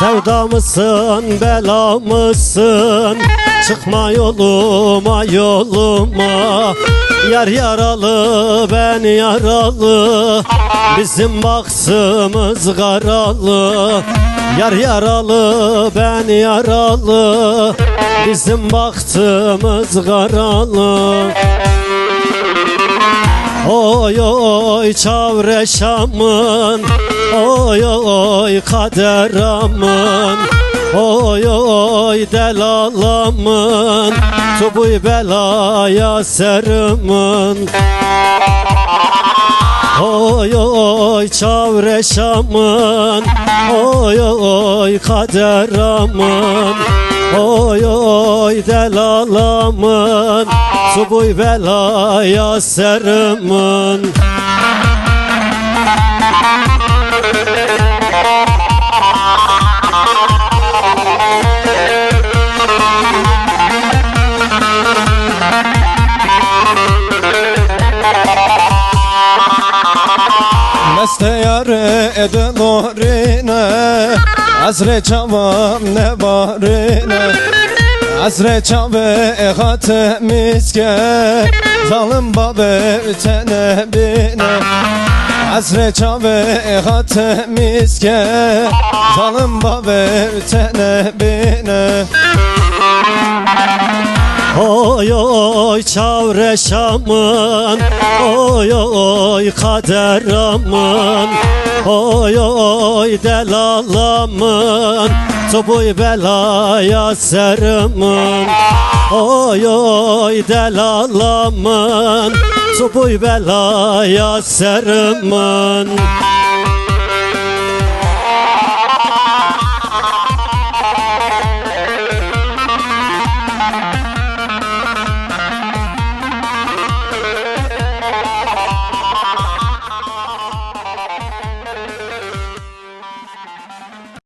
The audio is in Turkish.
Sevda mısın bela mısın? Çıkma yoluma yoluma. Yar yaralı ben yaralı. Bizim baksımız karalı. Yar yaralı ben yaralı. Bizim baktımız karalı. Oy oy çavreşamın Oy oy kaderamın Oy oy delalamın Tubuy belaya serımın. Oy oy çavreşamın Oy oy kaderamın Oy oy delalamın Subuy belaya serımın Meste yare ede dorine Azre çavam ne barine? Azre çave ehate miske Zalim babe tene bine Azre çave ehate miske Zalim babe tene bine. Oy oy çavreşamın Oy oy kaderamın Oy oy delalamın Tubuy belaya serımın. Oy oy delalamın Tubuy belaya serımın